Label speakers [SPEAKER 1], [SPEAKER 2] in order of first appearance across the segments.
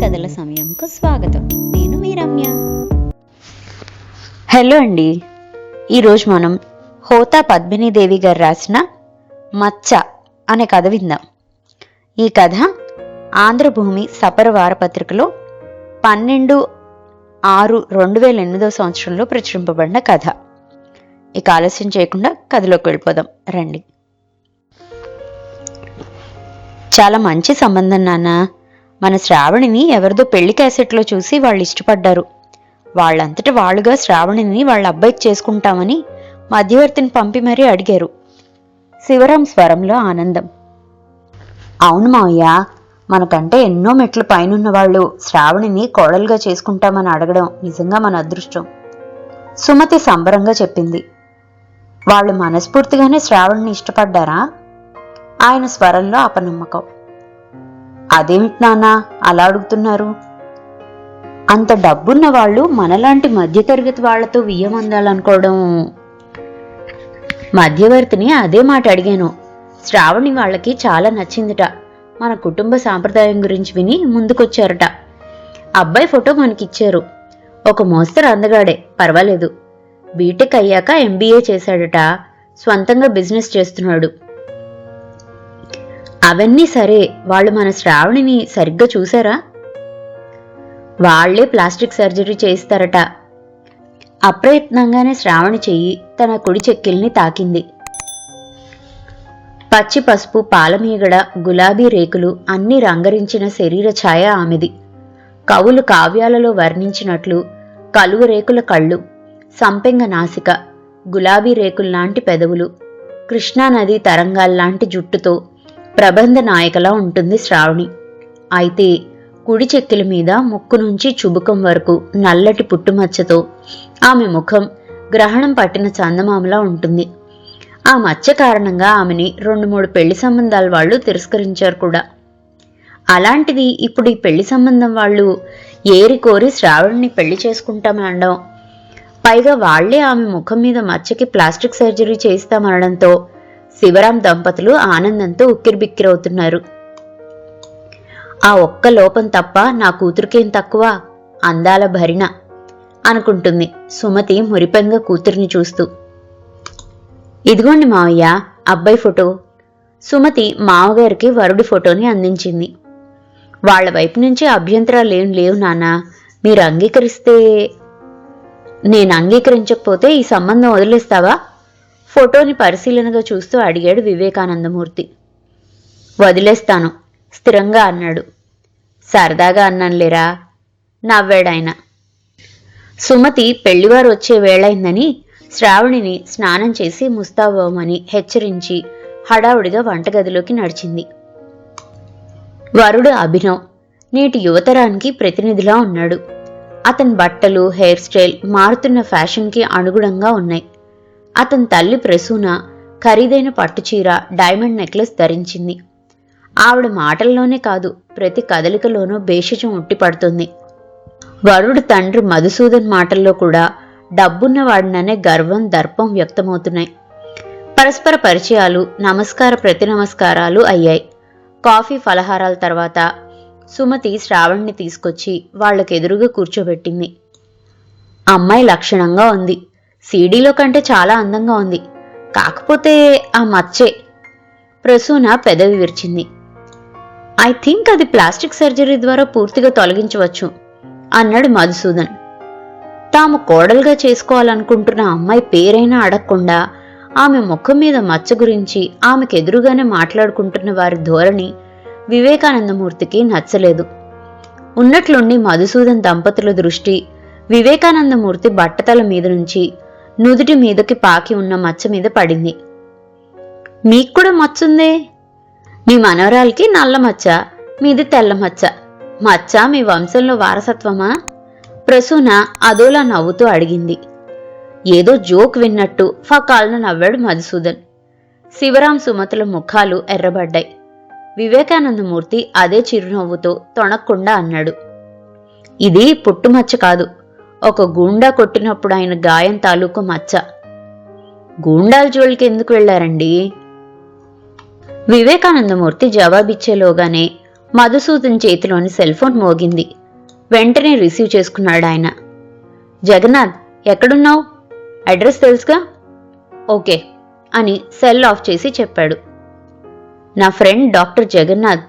[SPEAKER 1] కథల సమయంకు స్వాగతం. నేను మీ రమ్య. హలో అండి. ఈరోజు మనం హోతా పద్మినీదేవి గారు రాసిన మచ్చ అనే కథ విందాం. ఈ కథ ఆంధ్రభూమి సపర వారపత్రికలో పన్నెండు ఆరు రెండు వేల ఎనిమిదో సంవత్సరంలో ప్రచురింపబడిన కథ. ఇక ఆలస్యం చేయకుండా కథలోకి వెళ్ళిపోదాం. రండి. చాలా మంచి సంబంధం నాన్న. మన శ్రావణిని ఎవరిదో పెళ్ళి క్యాసెట్లో చూసి వాళ్ళు ఇష్టపడ్డారు. వాళ్ళంతట వాళ్ళుగా శ్రావణిని వాళ్ళ అబ్బాయికి చేసుకుంటామని మధ్యవర్తిని పంపి మరీ అడిగారు. శివరాం స్వరంలో ఆనందం. అవును మావయ్య మనకంటే ఎన్నో మెట్లు పైనున్న వాళ్ళు శ్రావణిని కోడలుగా చేసుకుంటామని అడగడం నిజంగా మన అదృష్టం. సుమతి సంబరంగా చెప్పింది. వాళ్ళు మనస్ఫూర్తిగానే శ్రావణిని ఇష్టపడ్డారా? ఆయన స్వరంలో అపనమ్మకం. అదేమిటి నాన్న అలా అడుగుతున్నారు? అంత డబ్బున్న వాళ్ళు మనలాంటి మధ్యతరగతి వాళ్ళతో వియ్యమందాలనుకోవడం మధ్యవర్తిని అదే మాట అడిగాను. శ్రావణి వాళ్ళకి చాలా నచ్చిందిట. మన కుటుంబ సాంప్రదాయం గురించి విని ముందుకొచ్చారట. అబ్బాయి ఫోటో మనకిచ్చారు. ఒక మోస్తరు అందగాడే పర్వాలేదు. బీటెక్ అయ్యాక ఎంబీఏ చేశాడట. స్వంతంగా బిజినెస్ చేస్తున్నాడు. అవన్నీ సరే వాళ్ళు మన శ్రావణిని సరిగ్గా చూసారా? వాళ్ళే ప్లాస్టిక్ సర్జరీ చేయిస్తారట. అప్రయత్నంగానే శ్రావణి చెయ్యి తన కుడి చెక్కిల్ని తాకింది. పచ్చి పసుపు పాలమీగడ గులాబీ రేకులు అన్ని రంగరించిన శరీర ఛాయ ఆమెది. కవులు కావ్యాలలో వర్ణించినట్లు కలువ రేకుల కళ్ళు సంపెంగ నాసిక గులాబీ రేకుల్లాంటి పెదవులు కృష్ణానది తరంగాల్లాంటి జుట్టుతో ప్రబంధ నాయకలా ఉంటుంది శ్రావణి. అయితే కుడి చెక్కిల మీద ముక్కు నుంచి చుబుకం వరకు నల్లటి పుట్టుమచ్చతో ఆమె ముఖం గ్రహణం పట్టిన చందమామలా ఉంటుంది. ఆ మచ్చ కారణంగా ఆమెని రెండు మూడు పెళ్ళి సంబంధాల వాళ్ళు తిరస్కరించారు కూడా. అలాంటిది ఇప్పుడు ఈ పెళ్ళి సంబంధం వాళ్ళు ఏరి కోరి శ్రావణ్ణి పెళ్ళి చేసుకుంటామనడం పైగా వాళ్ళే ఆమె ముఖం మీద మచ్చకి ప్లాస్టిక్ సర్జరీ చేస్తామనడంతో శివరాం దంపతులు ఆనందంతో ఉక్కిరిబిక్కిరవుతున్నారు. ఆ ఒక్క లోపం తప్ప నా కూతురికేం తక్కువ? అందాల భరిణ అనుకుంటుంది సుమతి మురిపంగా కూతురిని చూస్తూ. ఇదిగోండి మావయ్య అబ్బాయి ఫోటో. సుమతి మావగారికి వరుడి ఫోటోని అందించింది. వాళ్ళ వైపు నుంచి అభ్యంతరాలు ఏం లేవు నానా మీరు అంగీకరిస్తే నేను అంగీకరించకపోతే ఈ సంబంధం వదిలేస్తావా? ఫోటోని పరిశీలనగా చూస్తూ అడిగాడు వివేకానందమూర్తి. వదిలేస్తాను స్థిరంగా అన్నాడు. సరదాగా అన్నానులేరా నవ్వాడాయన. సుమతి పెళ్ళివారు వచ్చే వేళైందని శ్రావణిని స్నానం చేసి ముస్తాబోమని హెచ్చరించి హడావుడిగా వంటగదిలోకి నడిచింది. వరుడు అభినవ్ నేటి యువతరానికి ప్రతినిధిలా ఉన్నాడు. అతని బట్టలు హెయిర్ స్టైల్ మారుతున్న ఫ్యాషన్కి అనుగుణంగా ఉన్నాయి. అతని తల్లి ప్రసూన ఖరీదైన పట్టుచీర డైమండ్ నెక్లెస్ ధరించింది. ఆవిడ మాటల్లోనే కాదు ప్రతి కదలికలోనూ భేషజం ఉట్టిపడుతుంది. వరుడు తండ్రి మధుసూదన్ మాటల్లో కూడా డబ్బున్నవాడిననే గర్వం దర్పం వ్యక్తమవుతున్నాయి. పరస్పర పరిచయాలు నమస్కార ప్రతి నమస్కారాలు అయ్యాయి. కాఫీ ఫలహారాల తర్వాత సుమతి శ్రావణ్ణి తీసుకొచ్చి వాళ్ళకెదురుగా కూర్చోబెట్టింది. అమ్మాయి లక్షణంగా ఉంది. సీడీలో కంటే చాలా అందంగా ఉంది. కాకపోతే ఆ మచ్చే. ప్రసూన పెదవి విరిచింది ఐ థింక్ అది ప్లాస్టిక్ సర్జరీ ద్వారా పూర్తిగా తొలగించవచ్చు అన్నాడు మధుసూదన్. తాము కోడలుగా చేసుకోవాలనుకుంటున్న అమ్మాయి పేరైనా అడగకుండా ఆమె ముఖం మీద మచ్చ గురించి ఆమెకు ఎదురుగానే మాట్లాడుకుంటున్న వారి ధోరణి వివేకానందమూర్తికి నచ్చలేదు. ఉన్నట్లుండి మధుసూదన్ దంపతుల దృష్టి వివేకానందమూర్తి బట్టతల మీద నుంచి నుదుటి మీదకి పాకి ఉన్న మచ్చ మీద పడింది. మీకు కూడా మచ్చుందే? మీ మనవరాలకి నల్ల మచ్చ మీది తెల్ల మచ్చ. మచ్చ మీ వంశంలో వారసత్వమా? ప్రసూన అదోలా నవ్వుతూ అడిగింది. ఏదో జోక్ విన్నట్టు ఫకాలను నవ్వాడు మధుసూదన్. శివరాం సుమతుల ముఖాలు ఎర్రబడ్డాయి. వివేకానందమూర్తి అదే చిరునవ్వుతో తొణక్కుండా అన్నాడు. ఇది పుట్టుమచ్చ కాదు. ఒక గూండా కొట్టినప్పుడు ఆయన గాయం తాలూకు మచ్చ. గూండాల జోలికి ఎందుకు వెళ్ళారండి వివేకానందమూర్తి జవాబిచ్చేలోగానే మధుసూదన్ చేతిలోని సెల్ ఫోన్ మోగింది. వెంటనే రిసీవ్ చేసుకున్నాడు ఆయన. జగన్నాథ్ ఎక్కడున్నావు? అడ్రస్ తెలుసుగా? ఓకే అని సెల్ ఆఫ్ చేసి చెప్పాడు. నా ఫ్రెండ్ డాక్టర్ జగన్నాథ్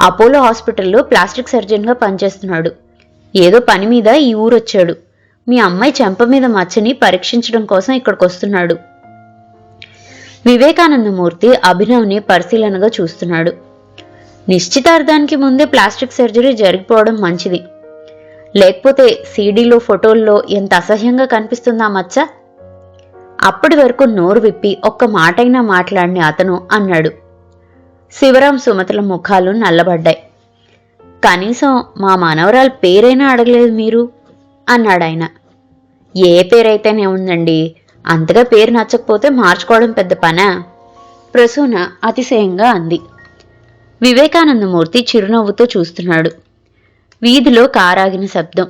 [SPEAKER 1] అపోలో హాస్పిటల్లో ప్లాస్టిక్ సర్జన్గా పనిచేస్తున్నాడు. ఏదో పని మీద ఈ ఊరొచ్చాడు. మీ అమ్మాయి చెంప మీద మచ్చని పరీక్షించడం కోసం ఇక్కడికి వస్తున్నాడు వివేకానందమూర్తి అభినవ్ని పరిశీలనగా చూస్తున్నాడు. నిశ్చితార్థానికి ముందే ప్లాస్టిక్ సర్జరీ జరిగిపోవడం మంచిది. లేకపోతే సీడీలో ఫోటోల్లో ఎంత అసహ్యంగా కనిపిస్తుందా మచ్చ? అప్పటి వరకు నోరు విప్పి ఒక్క మాటైనా మాట్లాడిన అతను అన్నాడు. శివరాం సుమతుల ముఖాలు నల్లబడ్డాయి. కనీసం మా మనవరాల పేరైనా అడగలేదు మీరు అన్నాడాయన. ఏ పేరైతేనే ఉందండి? అంతగా పేరు నచ్చకపోతే మార్చుకోవడం పెద్ద పనా? ప్రసూన అతిశయంగా అంది. వివేకానందమూర్తి చిరునవ్వుతో చూస్తున్నాడు. వీధిలో కారాగిన శబ్దం.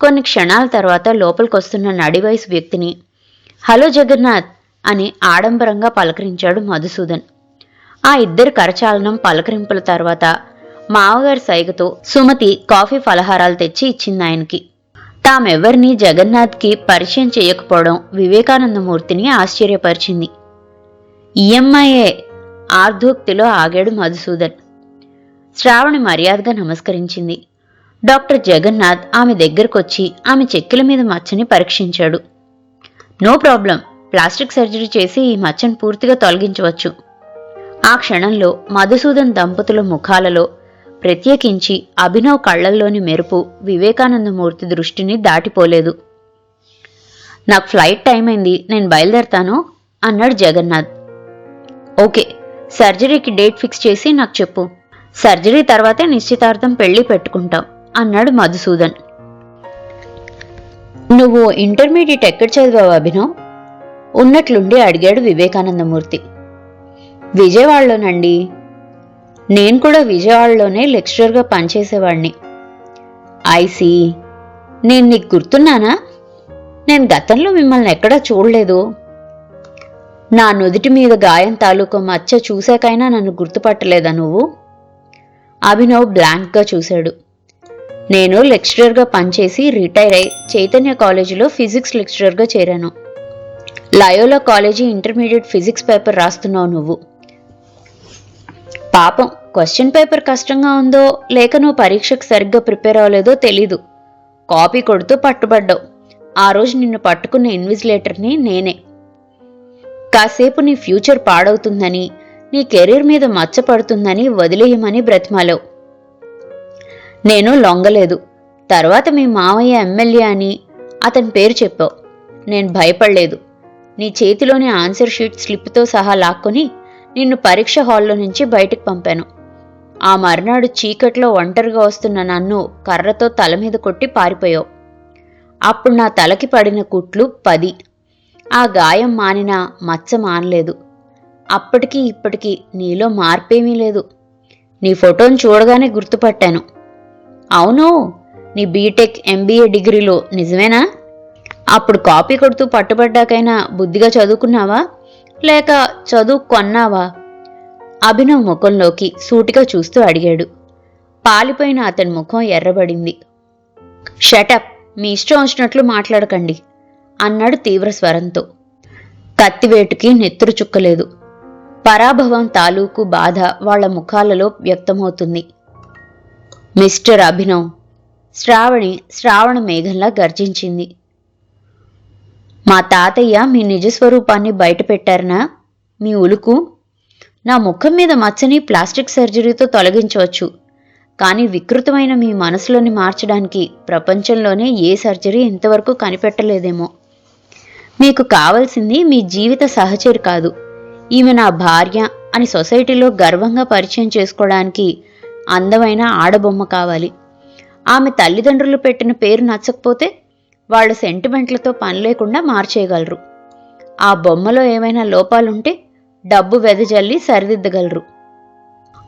[SPEAKER 1] కొన్ని క్షణాల తర్వాత లోపలికొస్తున్న నడివయసు వ్యక్తిని హలో జగన్నాథ్ అని ఆడంబరంగా పలకరించాడు మధుసూదన్. ఆ ఇద్దరు కరచాలనం పలకరింపుల తర్వాత మావగారి సైగతో సుమతి కాఫీ ఫలహారాలు తెచ్చి ఇచ్చింది ఆయనకి. తామెవ్వరినీ జగన్నాథ్కి పరిచయం చేయకపోవడం వివేకానందమూర్తిని ఆశ్చర్యపరిచింది. ఈఎంఐఏ ఆర్ధోక్తిలో ఆగాడు మధుసూదన్. శ్రావణి మర్యాదగా నమస్కరించింది. డాక్టర్ జగన్నాథ్ ఆమె దగ్గరకొచ్చి ఆమె చెక్కిల మీద మచ్చని పరీక్షించాడు. నో ప్రాబ్లం ప్లాస్టిక్ సర్జరీ చేసి ఈ మచ్చను పూర్తిగా తొలగించవచ్చు. ఆ క్షణంలో మధుసూదన్ దంపతుల ముఖాలలో ప్రత్యేకించి అభినవ్ కళ్ళల్లోని మెరుపు వివేకానందమూర్తి దృష్టిని దాటిపోలేదు. నాకు ఫ్లైట్ టైం అయింది నేను బయలుదేరతాను అన్నాడు జగన్నాథ్. ఓకే సర్జరీకి డేట్ ఫిక్స్ చేసి నాకు చెప్పు. సర్జరీ తర్వాతే నిశ్చితార్థం పెళ్ళి పెట్టుకుంటాం అన్నాడు మధుసూదన్. నువ్వు ఇంటర్మీడియట్ ఎక్కడ చదివావు అభినవ్? ఉన్నట్లుండి అడిగాడు వివేకానందమూర్తి. విజయవాడలోనండి. నేను కూడా విజయవాడలోనే లెక్చరర్గా పనిచేసేవాడిని. ఐసి నేను నీకు గుర్తున్నానా? నేను గతంలో మిమ్మల్ని ఎక్కడా చూడలేదు. నా నుదుటి మీద గాయం తాలూకా మచ్చ చూశాకైనా నన్ను గుర్తుపట్టలేదా నువ్వు? అభినవ్ బ్లాంక్గా చూశాడు. నేను లెక్చరర్గా పనిచేసి రిటైర్ అయి చైతన్య కాలేజీలో ఫిజిక్స్ లెక్చరర్గా చేరాను. Loyola college intermediate physics paper రాస్తున్నావు నువ్వు. పాపం క్వశ్చన్ పేపర్ కష్టంగా ఉందో లేక నువ్వు పరీక్షకు సరిగ్గా ప్రిపేర్ అవ్వలేదో తెలీదు. కాపీ కొడుతూ పట్టుబడ్డావు. ఆ రోజు నిన్ను పట్టుకున్న ఇన్విజిలేటర్ని నేనే. కాసేపు నీ ఫ్యూచర్ పాడవుతుందని నీ కెరీర్ మీద మచ్చ పడుతుందని వదిలేయమని బ్రతిమాలావు. నేను లొంగలేదు. తర్వాత మీ మావయ్య ఎమ్మెల్యే అని అతని పేరు చెప్పావు. నేను భయపడలేదు. నీ చేతిలోని ఆన్సర్ షీట్ స్లిప్తో సహా లాక్కొని నిన్ను పరీక్ష హాల్లో నుంచి బయటకు పంపాను. ఆ మర్నాడు చీకట్లో ఒంటరిగా వస్తున్న నన్ను కర్రతో తల మీద కొట్టి పారిపోయావు. అప్పుడు నా తలకి పడిన కుట్లు పది. ఆ గాయం మానినా మచ్చ మానలేదు. అప్పటికి ఇప్పటికీ నీలో మార్పేమీ లేదు. నీ ఫోటోను చూడగానే గుర్తుపట్టాను. అవును నీ బీటెక్ ఎంబీఏ డిగ్రీలో నిజమేనా? అప్పుడు కాపీ కొడుతూ పట్టుబడ్డాకైనా బుద్ధిగా చదువుకున్నావా? లేక చదువు కొన్నావా? అభినవ్ ముఖంలోకి సూటిగా చూస్తూ అడిగాడు. పాలిపోయిన అతని ముఖం ఎర్రబడింది. షటప్ మీ ఇష్టం వచ్చినట్లు మాట్లాడకండి అన్నాడు తీవ్ర స్వరంతో. కత్తివేటుకి నెత్తురు చుక్కలేదు. పరాభవం తాలూకు బాధ వాళ్ళ ముఖాలలో వ్యక్తమవుతుంది. మిస్టర్ అభినవ్ శ్రావణి శ్రావణ మేఘంలా గర్జించింది. మా తాతయ్య మీ నిజస్వరూపాన్ని బయటపెట్టారనా? మీ ఉలుకు? నా ముఖం మీద మచ్చని ప్లాస్టిక్ సర్జరీతో తొలగించవచ్చు. కానీ వికృతమైన మీ మనసులోని మార్చడానికి ప్రపంచంలోనే ఏ సర్జరీ ఇంతవరకు కనిపెట్టలేదేమో. మీకు కావలసింది మీ జీవిత సహచరి కాదు. ఈమె నా భార్య అని సొసైటీలో గర్వంగా పరిచయం చేసుకోవడానికి అందమైన ఆడబొమ్మ కావాలి. ఆమె తల్లిదండ్రులు పెట్టిన పేరు నచ్చకపోతే వాళ్ళ సెంటిమెంట్లతో పని లేకుండా మార్చేయగలరు. ఆ బొమ్మలో ఏమైనా లోపాలుంటే డబ్బు వెదజల్లి సరిదిద్దగలరు.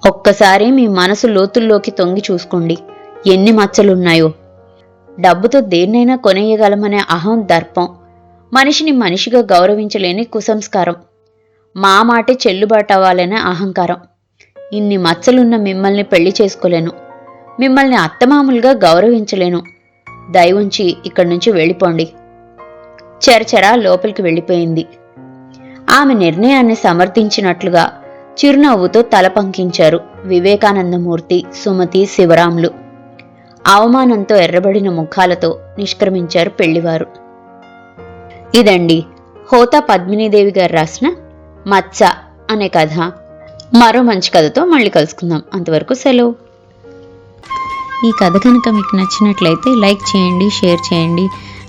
[SPEAKER 1] ఒక్కసారి మీ మనసు లోతుల్లోకి తొంగి చూసుకోండి. ఎన్ని మచ్చలున్నాయో. డబ్బుతో దేన్నైనా కొనేయగలమనే అహం దర్పం. మనిషిని మనిషిగా గౌరవించలేని కుసంస్కారం. మా మాటే చెల్లుబాటు అవ్వాలనే అహంకారం. ఇన్ని మచ్చలున్న మిమ్మల్ని పెళ్ళి చేసుకోలేను. మిమ్మల్ని అత్తమామలుగా గౌరవించలేను. దయవుంచి ఇక్కడి నుంచి వెళ్ళిపోండి. చెరచెరా లోపలికి వెళ్ళిపోయింది. ఆమె నిర్ణయాన్ని సమర్థించినట్లుగా చిరునవ్వుతో తల పంకించారు వివేకానందమూర్తి సుమతి శివరాములు. అవమానంతో ఎర్రబడిన ముఖాలతో నిష్క్రమించారు పెళ్ళివారు. ఇదండి హోతా పద్మినీదేవి గారు రాసిన మచ్చ అనే కథ. మరో మంచి కథతో మళ్ళీ కలుసుకుందాం. అంతవరకు సెలవు.
[SPEAKER 2] ఈ కథ కనుక మీకు నచ్చినట్లయితే లైక్ చేయండి షేర్ చేయండి.